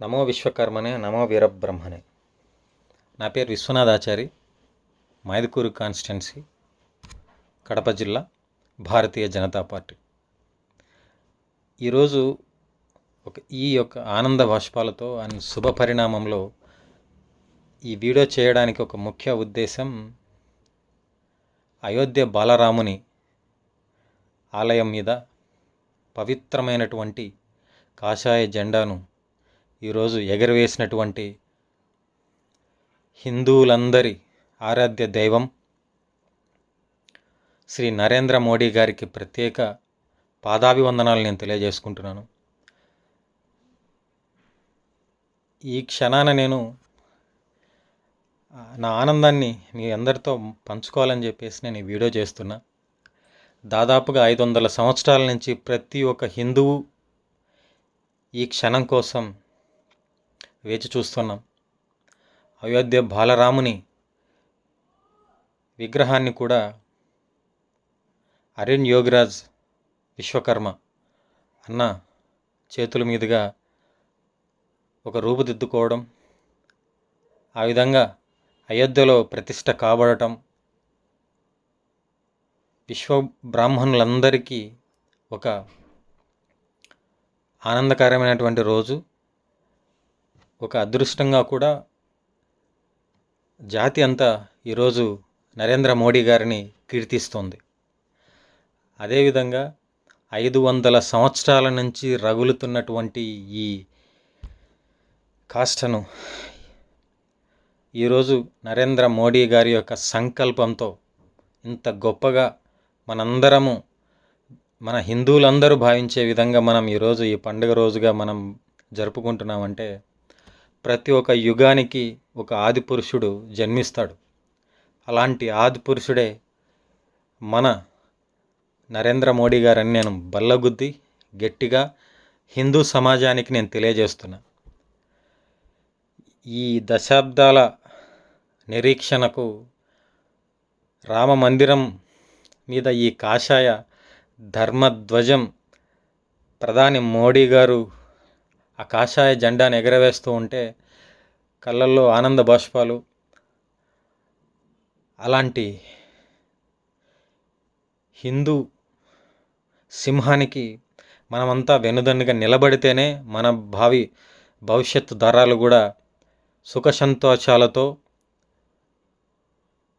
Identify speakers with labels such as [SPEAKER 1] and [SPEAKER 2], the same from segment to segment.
[SPEAKER 1] నమో విశ్వకర్మనే నమో వీరబ్రహ్మనే. నా పేరు విశ్వనాథాచారి మైదుకూరు కాన్స్టిట్యున్సీ కడప జిల్లా భారతీయ జనతా పార్టీ. ఈరోజు ఒక ఈ యొక్క ఆనంద బాష్పాలతో అండ్ శుభ పరిణామంలో ఈ వీడియో చేయడానికి ఒక ముఖ్య ఉద్దేశం అయోధ్య బాలరాముని ఆలయం మీద పవిత్రమైనటువంటి కాషాయ జెండాను ఈరోజు ఎగరవేసినటువంటి హిందువులందరి ఆరాధ్య దైవం శ్రీ నరేంద్ర మోడీ గారికి ప్రత్యేక పాదాభివందనాలు నేను తెలియజేసుకుంటున్నాను. ఈ క్షణాన నేను నా ఆనందాన్ని మీ అందరితో పంచుకోవాలని చెప్పేసి నేను ఈ వీడియో చేస్తున్నా. దాదాపుగా ఐదు వందల సంవత్సరాల నుంచి ప్రతి ఒక్క హిందువు ఈ క్షణం కోసం వేచి చూస్తున్నాం. అయోధ్య బాలరాముని విగ్రహాన్ని కూడా అరుణ్ యోగిరాజ్ విశ్వకర్మ అన్న చేతుల మీదుగా ఒక రూపుదిద్దుకోవడం ఆ విధంగా అయోధ్యలో ప్రతిష్ట కాబడటం విశ్వ బ్రాహ్మణులందరికీ ఒక ఆనందకరమైనటువంటి రోజు. ఒక అదృష్టంగా కూడా జాతి అంతా ఈరోజు నరేంద్ర మోడీ గారిని కీర్తిస్తోంది. అదేవిధంగా ఐదు వందల సంవత్సరాల నుంచి రగులుతున్నటువంటి ఈ కాష్టను ఈరోజు నరేంద్ర మోడీ గారి యొక్క సంకల్పంతో ఇంత గొప్పగా మనందరము మన హిందువులందరూ భావించే విధంగా మనం ఈరోజు ఈ పండుగ రోజుగా మనం జరుపుకుంటున్నామంటే ప్రతి ఒక్క యుగానికి ఒక ఆది పురుషుడు జన్మిస్తాడు. అలాంటి ఆది పురుషుడే మన నరేంద్ర మోడీ గారని నేను బల్లగుద్ది గట్టిగా హిందూ సమాజానికి నేను తెలియజేస్తున్నా. ఈ దశాబ్దాల నిరీక్షణకు రామ మందిరం మీద ఈ కాషాయ ధర్మధ్వజం ప్రధాని మోడీ గారు ఆ కాషాయ జెండాను ఎగరవేస్తూ ఉంటే కళ్ళల్లో ఆనంద బాష్పాలు అలాంటి హిందూ సింహానికి మనమంతా వెనుదన్నుగా నిలబడితేనే మన భావి భవిష్యత్తు తరాలు కూడా సుఖ సంతోషాలతో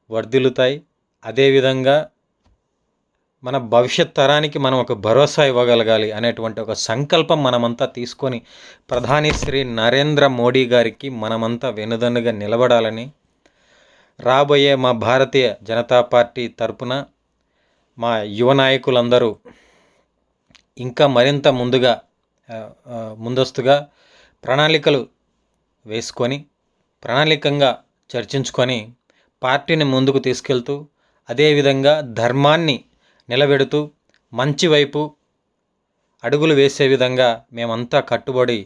[SPEAKER 1] వర్ధిల్లుతాయి. అదేవిధంగా మన భవిష్యత్ తరానికి మనం ఒక భరోసా ఇవ్వగలగాలి అనేటువంటి ఒక సంకల్పం మనమంతా తీసుకొని ప్రధాని శ్రీ నరేంద్ర మోడీ గారికి మనమంతా వెనుదన్నుగా నిలబడాలని రాబోయే మా భారతీయ జనతా పార్టీ తరపున మా యువ నాయకులందరూ ఇంకా మరింత ముందుగా ముందస్తుగా ప్రణాళికలు వేసుకొని ప్రణాళికంగా చర్చించుకొని పార్టీని ముందుకు తీసుకెళ్తూ అదేవిధంగా ధర్మాన్ని నిలబెడుతూ మంచి వైపు అడుగులు వేసే విధంగా మేమంతా కట్టుబడి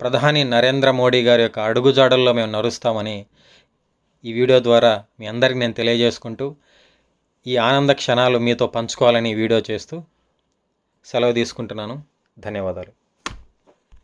[SPEAKER 1] ప్రధాని నరేంద్ర మోడీ గారి యొక్క అడుగుజాడల్లో మేము నడుస్తామని ఈ వీడియో ద్వారా మీ అందరికి నేను తెలియజేసుకుంటూ ఈ ఆనంద క్షణాలు మీతో పంచుకోవాలని వీడియో చేస్తూ సెలవు తీసుకుంటున్నాను. ధన్యవాదాలు.